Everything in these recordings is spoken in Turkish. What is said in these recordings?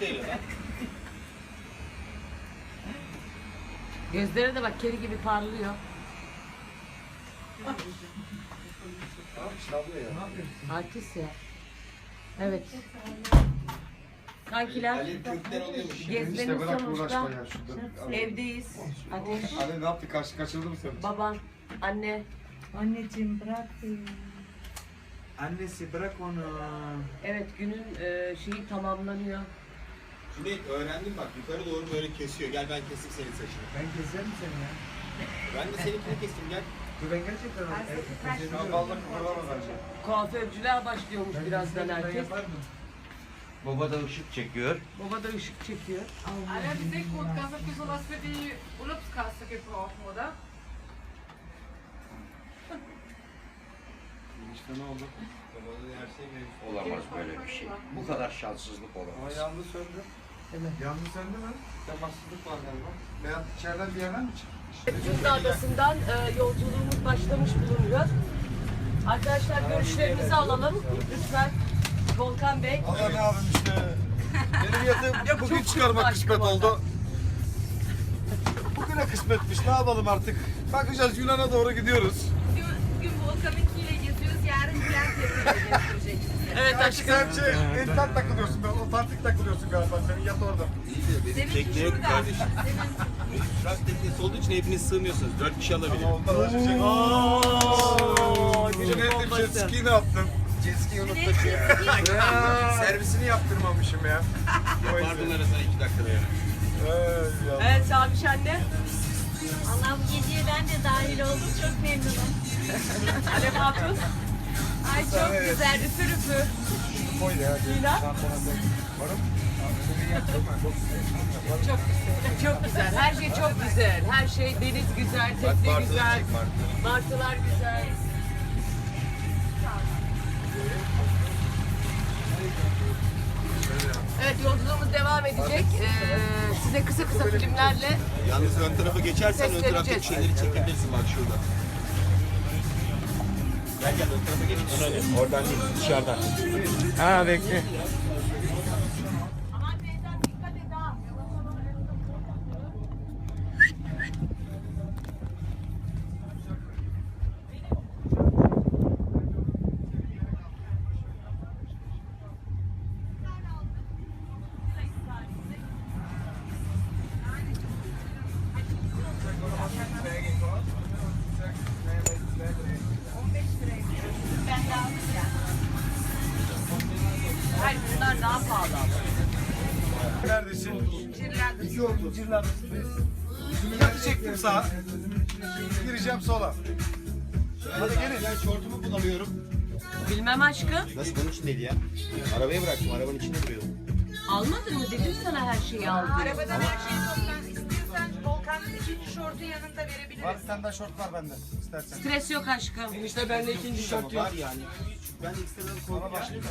TL lan. Gözleri de bak keri gibi parlıyor. Artist ya. Evet. Kankiler Ali kökten oluyormuş. gezmenin bırak sonuçta evdeyiz. Ateş, Ali ne yaptı? Kaç, kaçırdı mı seni? baban, anne. Anneciğim bırak beni. Annesi bırak onu. Evet günün e, şeyi tamamlanıyor. Cüneyt öğrendim bak yukarı doğru böyle kesiyor. Gel ben keseyim senin saçını. Ben keserim seni ya. Ben de seninkini kestim gel. Dur ben gerçekten onu evet, kıpırdama bence. Kuaförcüler başlıyormuş Ben birazdan keserim, ben herkes. yapardım. Baba da ışık çekiyor. Baba da ışık çekiyor. Alter, die Deckcode kannst du für sowas für die Urlaubskasse gebrauchen, oder? İşte ne oldu? Babanın her mevcut. Olamaz böyle bir şey. Bu kadar şanssızlık Ama olamaz. yandı söndü. Evet. Yandı söndü mü? Temassızlık var galiba. Beyaz içeriden bir yerden mi çıktı? Cunda Adası'ndan e, yolculuğumuz başlamış bulunuyor. Arkadaşlar görüşlerinizi alalım. Lütfen. Volkan Bey. Allah ne yapayım işte. Benim yatım bugün çıkarmak kısmet oldu. Bugüne kısmetmiş. Ne yapalım artık? Bakacağız Yunan'a doğru gidiyoruz. Bugün Volkan'ınkiyle geziyoruz, yarın Bülent Yapı'yla gezdirecek Evet Sen aşkım. şey, entel takılıyorsun, ben otantik takılıyorsun galiba. Senin yat orada. İyi de benim tekne yok kardeşim. Benim Trak teknesi olduğu için hepiniz sığmıyorsunuz. Dört kişi alabilir. Ondan açacak. Ooo, Cüneyt'im jet ski'ni attım. Jet ski unuttuk ya. Servisini yaptırmamışım ya. Pardon arasına iki dakikada yani. Evet Sabiş anne. Allah bu geceye ben de dahil oldum. Çok memnunum. Alev Hatun. Ay çok güzel, üfür üfür. Koy ya. Lina. Varım. Çok güzel. Her şey çok güzel. Her şey deniz güzel, tekne güzel. Martılar güzel. Evet yolculuğumuz devam edecek. Ee, size kısa kısa filmlerle Yalnız ön tarafa geçersen ön taraftaki şeyleri çekebilirsin bak şurada. Gel gel. Oradan değil dışarıdan. Ha bekle. 2 30. Yatacaktım sağa. Gireceğim sola. Hadi gelin. Ben şortumu bulamıyorum. Bilmem aşkım. Nasıl bunun içindeydi ya? Arabaya bıraktım. Arabanın içinde duruyor. Almadın mı? Dedim sana her şeyi al. Arabadan her şeyi toplan. İstiyorsan Volkan'ın ikinci şortu yanında verebiliriz. Var bir şort var bende. İstersen. Stres yok aşkım. Enişte benle ikinci şort yok yani. Ben de istemem korkuyorum. Ama başlayıp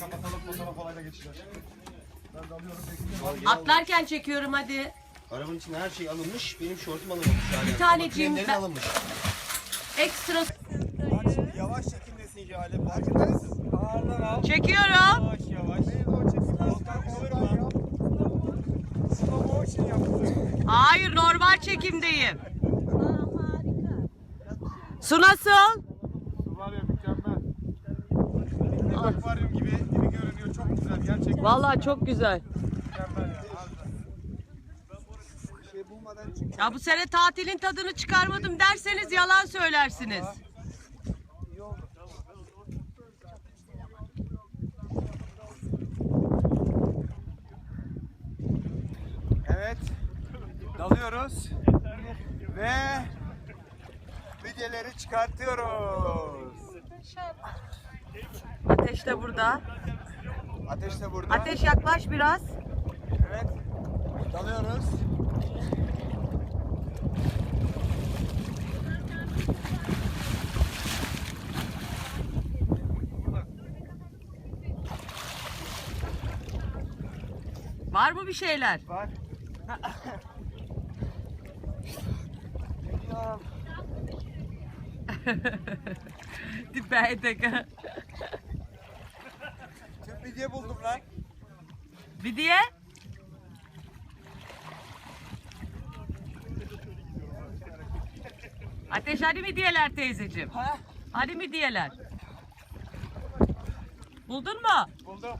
kapatalım fotoğraf olayla geçeceğiz. Atlarken çekiyorum hadi. Arabanın içinde her şey alınmış. Benim şortum alınmamış. Yani. Bir taneciğim ben- alınmış. Ekstra Yavaş çekimdesin Cale. Farkındayız. Ağırdan al. çekiyorum. Yavaş yavaş. Slow motion yaptı. Hayır normal çekimdeyim. Su nasıl? Var ya mükemmel. Bir akvaryum gibi güzel gerçekten. Vallahi çok güzel. Mükemmel ya. harbiden. Bir şey bulmadan çık. Ya bu sene tatilin tadını çıkarmadım derseniz yalan söylersiniz. Evet. Dalıyoruz. Ve videoları çıkartıyoruz. Ateş de burada. Ateş de burada. Ateş yaklaş biraz. Evet. Dalıyoruz. Var mı bir şeyler? Var. Bilmiyorum. Tüm midye buldum lan. Bir diye. Ateş hadi mi diyeler teyzeciğim? Hadi mi diyeler? Buldun mu? Buldum.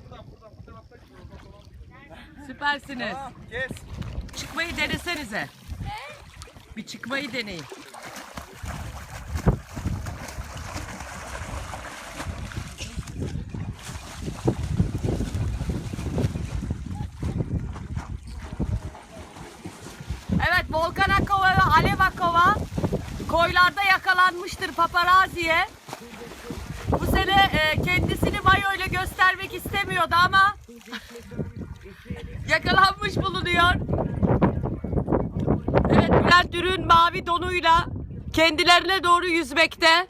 Süpersiniz. Kes. Çıkmayı denesenize. Bir çıkmayı deneyin. Evet Volkan Akova ve Akova koylarda yakalanmıştır paparaziye. Bu sene e, kendisini mayo ile göstermek istemiyordu ama yakalanmış bulunuyor. Evet Bülent Ürün mavi donuyla kendilerine doğru yüzmekte.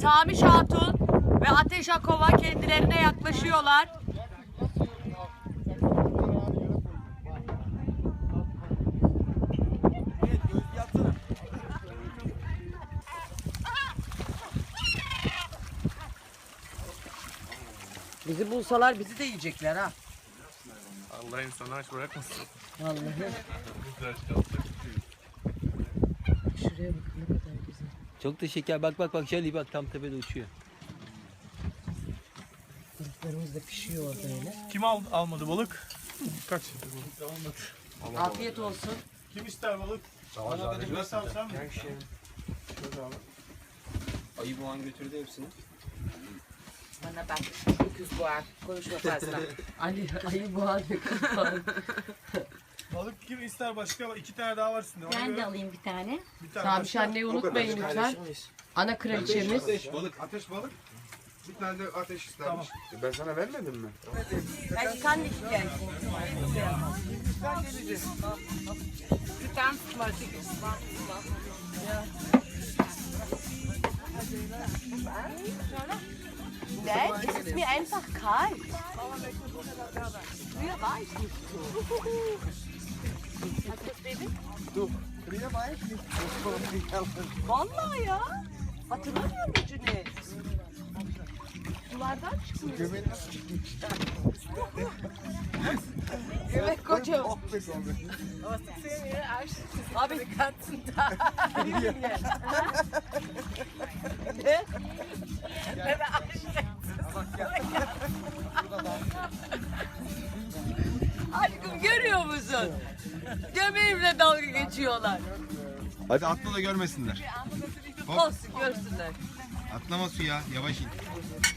Sami Hatun ve Ateş Akova kendilerine yaklaşıyorlar. Bizi bulsalar bizi de yiyecekler ha. Allah insanı aç bırakmasın. Vallahi. Şuraya bak ne kadar güzel. Çok da şeker. Bak bak bak Şali bak tam tepede uçuyor. Balıklarımız da pişiyor orada öyle. Kim al, almadı balık? Kaç balık? Afiyet olsun. Kim ister balık? Bana dedim nasıl alsam? Ayı boğan götürdü hepsini. Bana bak. Öküz boğar. Konuşma fazla. Ali ayı boğan Balık kim ister başka? İki tane daha var üstünde. Ona Ben göre de alayım bir tane. bir tane Samiş başka. anneyi unutmayın lütfen. Ana kraliçemiz. Ateş balık. Ateş balık. Bir tane de ateş istermiş. Ben sana vermedim mi? Ben kan dikeceğim. Tutan tutmaz. Nein, es ist mir einfach kalt. Früher war ich nicht so. Hast du das Baby? Du, früher war ich nicht so. Vallahi ya. Hatırlamıyor musun Cüneyt? Sulardan çıkmış. Göbeğin nasıl çıkmış? Evet koçum. Oh be Gott. Abi Ganzen Tag. ne? Aşkım musun? Göbeğimle dalga geçiyorlar. Hadi atla da görmesinler. Olsun görsünler. Atlama suya. Yavaş in.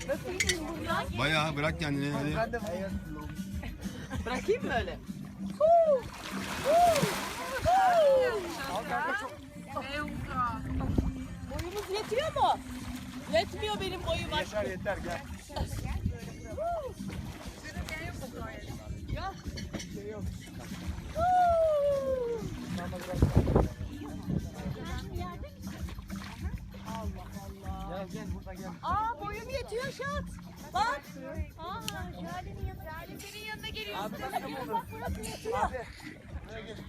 Nasıl gideyim buradan? Bayağı bırak kendini. Hadi. Bırakayım mı öyle? Boyumuz yetiyor mu? Yetmiyor benim boyum aşkım. Yeter yeter gel. Aa boyum yetiyor şat. Bak. Aa, Şahane yanına. Senin yanına geliyorsun. Bak burası yetiyor.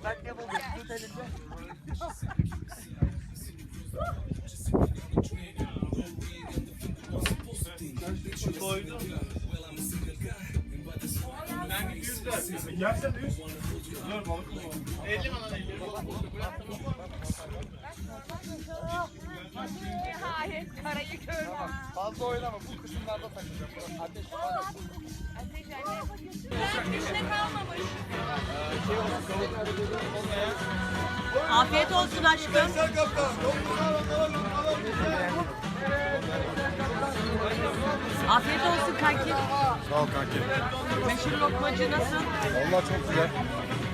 Ben ne buldum? Tut elinde. Koydum. Ben yüz de. Yersen yüz. Dur balık mı? 50 mi lan 50? Hayır. Karayı gördüm. Fazla oynama. Bu kısımlarda takacağım. Ateş Üstüne kalmamış. Afiyet olsun aşkım. Afiyet olsun kanki. Sağ ol kanki. Meşhur lokmacı nasıl? Valla çok güzel.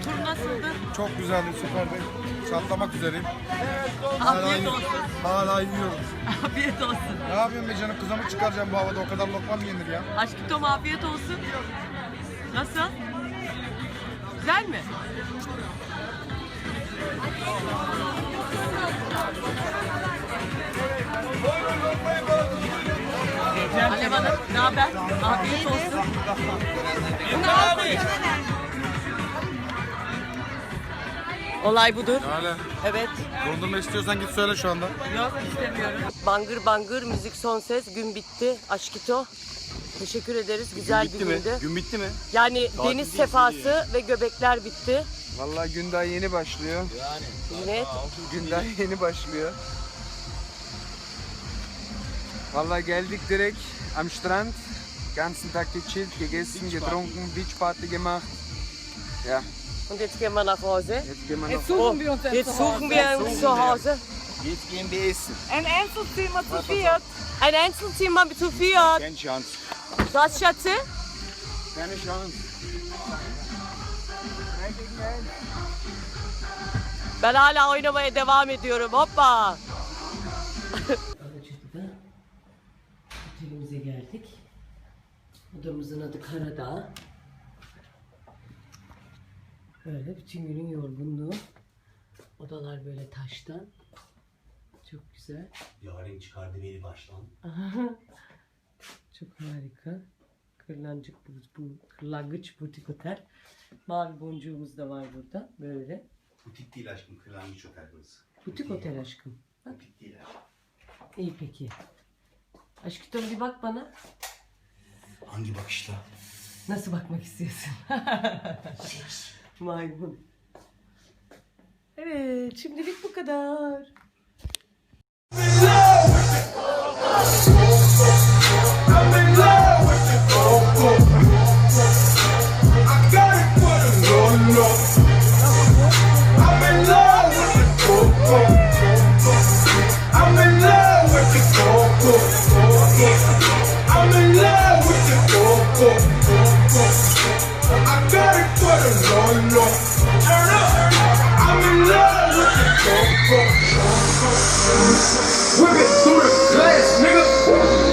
Tur nasıldı? Çok güzeldi süperdi. Çatlamak üzereyim. Afiyet olsun. Hala yiyorum. Afiyet olsun. Ne yapayım be canım kızamı çıkaracağım bu havada o kadar lokma mı yenir ya? Aşkım Tom afiyet olsun. Nasıl? Güzel mi? Alev Hanım ne haber? Afiyet olsun. Olay budur. Yani Evet. dondurma istiyorsan git söyle şu anda. Yok istemiyorum. Bangır bangır müzik son ses gün bitti. Aşkito. Teşekkür ederiz. Güzel bir gündü. Gün bitti mi? Yani deniz sefası ve göbekler bitti. Vallahi gün daha yeni başlıyor. Evet. Gün daha yeni başlıyor. Vallahi geldik direkt am Strand. Ganzen Tag gechillt, gegessen, getrunken, Beachparty gemacht. Ja, Und jetzt gehen wir nach Hause. jetzt gehen wir noch. Oh, jetzt suchen wir uns zu Hause. Jetzt gehen wir essen. Ein Einzelzimmer zu viert. Ein Einzelzimmer zu viert. Keine Chance. Was Schatze? Keine Chance. Ben hala oynamaya devam ediyorum. Hoppa. Alaçatı'da otelimize geldik. Odamızın adı Karadağ. Böyle bütün günün yorgunluğu. Odalar böyle taştan. Çok güzel. Yarın çıkardı beni baştan. Çok harika. Kırlangıç, bu, bu, kırlangıç butik otel. Mavi boncuğumuz da var burada. Böyle. Butik değil aşkım. Kırlangıç otel burası. Butik otel aşkım. Bak. Butik değil aşkım. İyi peki. Aşkım bir bak bana. Hangi bakışla? Nasıl bakmak istiyorsun? Maymun. Evet, şimdilik bu kadar. Whip it through the glass, nigga.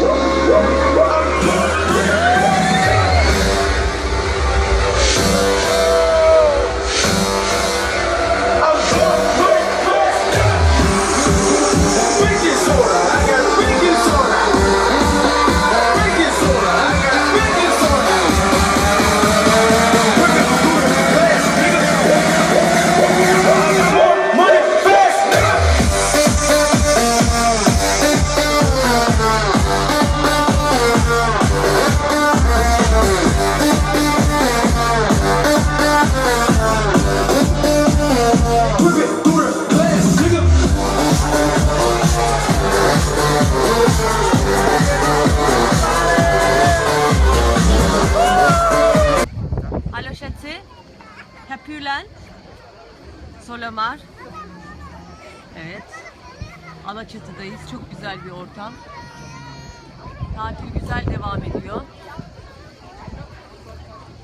Tatil güzel devam ediyor.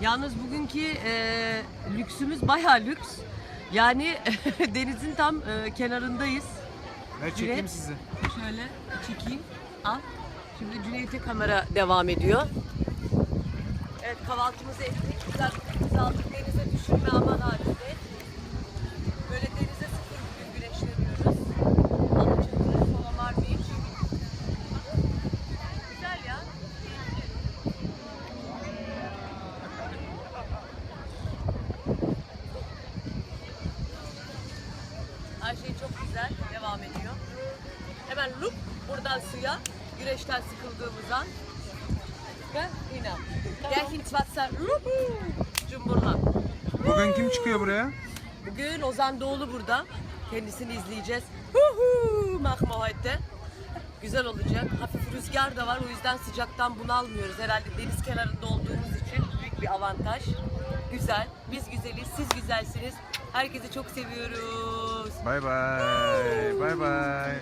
Yalnız bugünkü e, lüksümüz bayağı lüks. Yani denizin tam e, kenarındayız. Ben çekeyim Cüneyt. sizi. Şöyle çekeyim. Al. Şimdi Cüneyt'e kamera devam ediyor. Evet kahvaltımızı ettik. Güzel aldık. Denize düşürme aman halinde. Böyle denize sıfır bugün güneşleniyoruz. Alaçatı, Solamar Beach. Güzel ya. Her şey çok güzel. Devam ediyor. Hemen lup buradan suya. Güneşten sıkıldığımız an. Ve yine. Gel ins Wasser. Luhu. Cumburla. Bugün kim çıkıyor buraya? Bugün Ozan Doğulu burada. Kendisini izleyeceğiz. Huhu, Mahma heute. Güzel olacak. Hafif rüzgar da var. O yüzden sıcaktan bunalmıyoruz. Herhalde deniz kenarında olduğumuz için büyük bir avantaj. Güzel. Biz güzeliz. Siz güzelsiniz. Herkesi çok seviyoruz. Bay bay. Bay bay.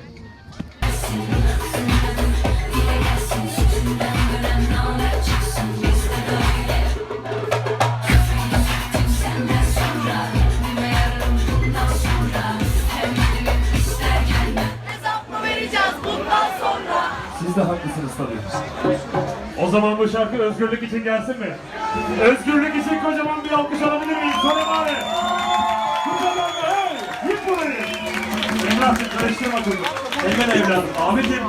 Siz O zaman bu şarkı özgürlük için gelsin mi? Özgürlük için kocaman bir alkış alabilir miyiz? Sana bari. Kocaman bir hey! Yık burayı. Emrah'cığım karıştırma kızım. Elmen evladım. Abicim.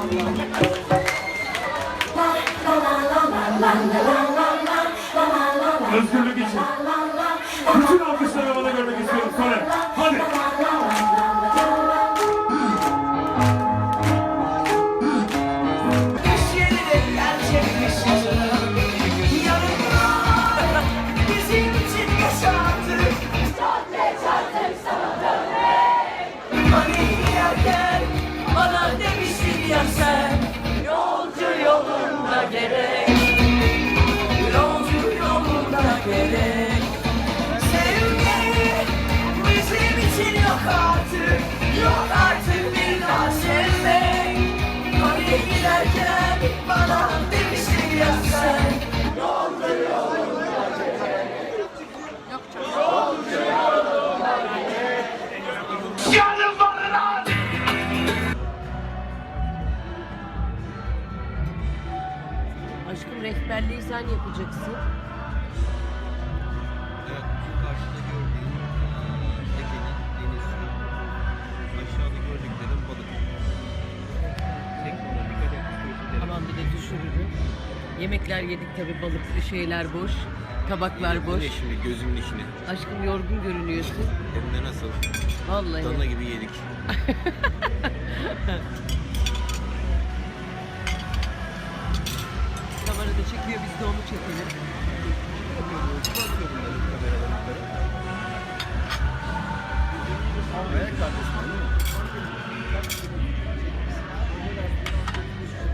Özgürlük için. Bütün alkışları bana görmek istiyorum. Sonra. Hadi. Artık. Yok Yemekler yedik tabi balıklı şeyler boş. Tabaklar boş. Ne şimdi gözümün içine. Aşkım yorgun görünüyorsun. Hem de nasıl? Vallahi. Dana gibi yedik. Kamerada çekiyor biz de onu çekelim.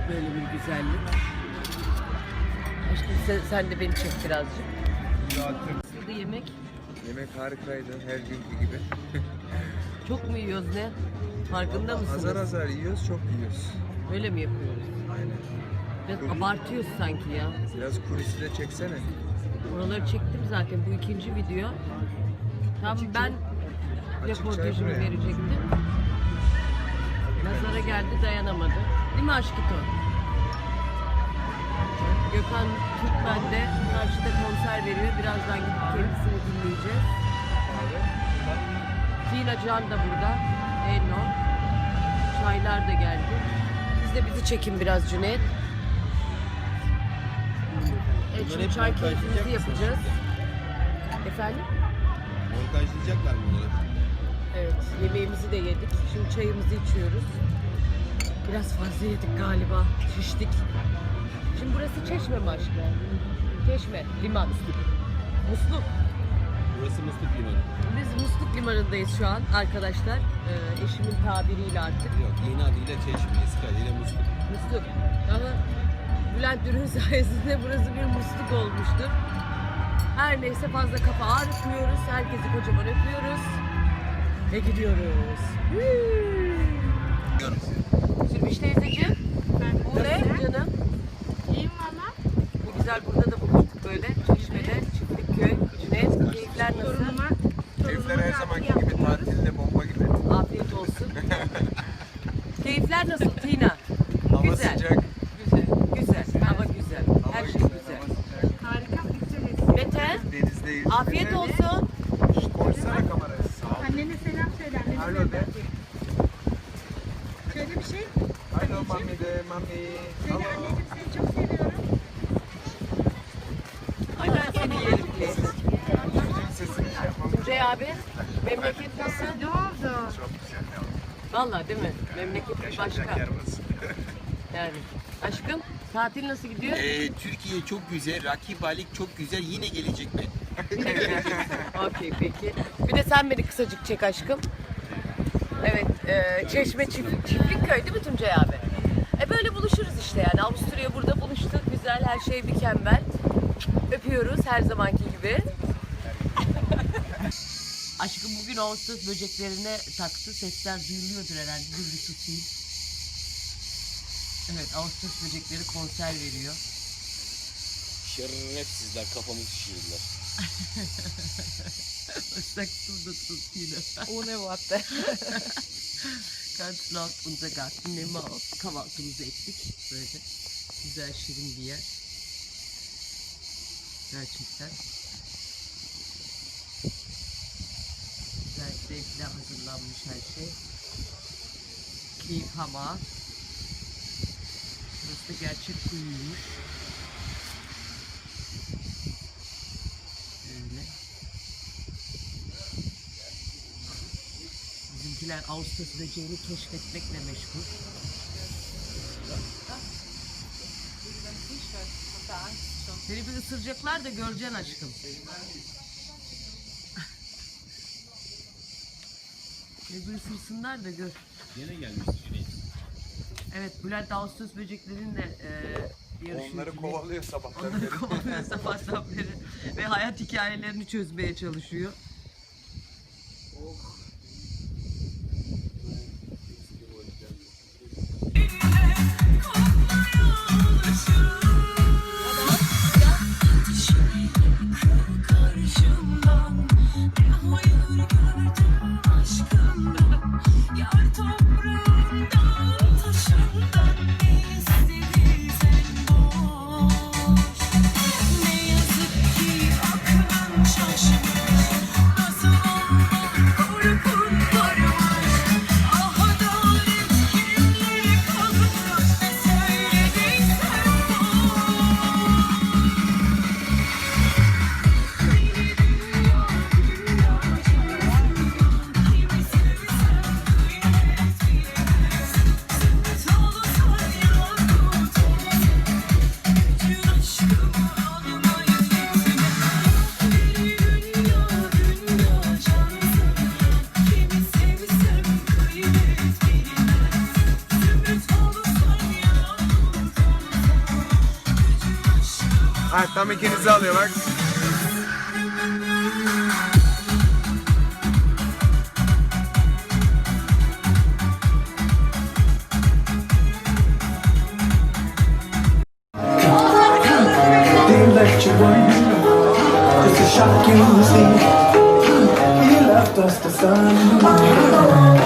Böyle bir güzellik. Aşkım sen, sen de beni çek birazcık. Nasıldı yemek? Yemek harikaydı her günkü gibi. Çok mu yiyoruz ne? Farkında mısınız? Azar azar yiyoruz, çok yiyoruz. Öyle mi yapıyoruz? Aynen. Biraz abartıyoruz sanki ya. Biraz kulisi de çeksene. Oraları çektim zaten bu ikinci video. Tam ben röportajımı verecektim. Nazara geldi dayanamadı. Değil mi aşkito? Gökhan Türkmen de karşıda konser veriyor. Birazdan gidip kendisini dinleyeceğiz. Tina Can da burada. Enno. Çaylar da geldi. Siz de bizi çekin biraz Cüneyt. Evet, şimdi çay keyfimizi yapacağız. Efendim? Montajlayacaklar bunları? Evet, yemeğimizi de yedik. Şimdi çayımızı içiyoruz. Biraz fazla yedik galiba. Şiştik. Şimdi burası Çeşme mi aşkım? Çeşme, liman. Musluk. Burası Musluk Limanı. Biz Musluk limanındayız şu an arkadaşlar. Ee, eşimin tabiriyle artık. Yok yeni adıyla Çeşme, eski adıyla Musluk. Musluk. Ama Bülent Ürün sayesinde burası bir musluk olmuştur. Her neyse fazla kafa ağrıtmıyoruz. Herkesi kocaman öpüyoruz. Ve gidiyoruz. Sürmüş teyzeciğim. Bu ne canım? Güzel burada da buluştuk böyle. Çeşme'de, Çiftlikköy, Cüneyt. Keyifler nasıl? Torunuma, Keyifler her zamanki gibi tatilde bomba gibi. Afiyet olsun. Keyifler nasıl Tina? Hava Güzel. sıcak. Güzel. Güzel. Hava güzel. Hava Her şey güzel, güzel. harika güzel. Mete, Denizdeyiz. afiyet olsun. Şş, Konuşsana kameraya. Sağ ol. Annene selam söyle. Annene Alo de. Şöyle bir şey. Alo mami de mami. Seni anneciğim seni çok seviyorum. Ay ben seni yerim teyze. Çocuğun sesini şey yapmam. Tuncay abi, memleket nasıl? Ne oldu? Çok güzel. Valla değil mi? Memleket başka. Yer burası. Yani. Aşkım, tatil nasıl gidiyor? Ee, Türkiye çok güzel, rakip Alik çok güzel. Yine gelecek mi? Okey peki. Bir de sen beni kısacık çek aşkım. Evet, e, Çeşme çift, çiftlik köy değil mi Tuncay abi? E böyle buluşuruz işte yani. Avusturya burada buluştuk. Güzel, her şey mükemmel. Öpüyoruz her zamanki gibi. Bugün Ağustos böceklerine taktı. Sesler duyuluyordur herhalde. Dur bir tutayım. Evet, Ağustos böcekleri konser veriyor. Şerefsizler kafamı şişirdiler. Sag du das so viele. Ohne Worte. Ganz laut unser Garten nehmen wir auf. Kahvaltımızı ettik. Böyle güzel şirin bir yer. Gerçekten. Güzel zevkle hazırlanmış her şey. Keyif hava. Burası da gerçek kuyuymuş. Öyle. Bizimkiler Ağustos böceğini keşfetmekle meşgul. Seni bir ısıracaklar da göreceksin aşkım. Bir ısırsınlar da gör. Yine gelmiş Cüneyt. Evet Bülent Ağustos böceklerinle e, yarışıyor. Onları kovalıyor sabahtan Onları beri. kovalıyor sabahtan beri. Ve hayat hikayelerini çözmeye çalışıyor. İkinizi alıyor bak. It's a shocking scene. He left us the sun.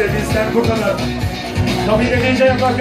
E de bizden bu kadar. Kabinede yapmak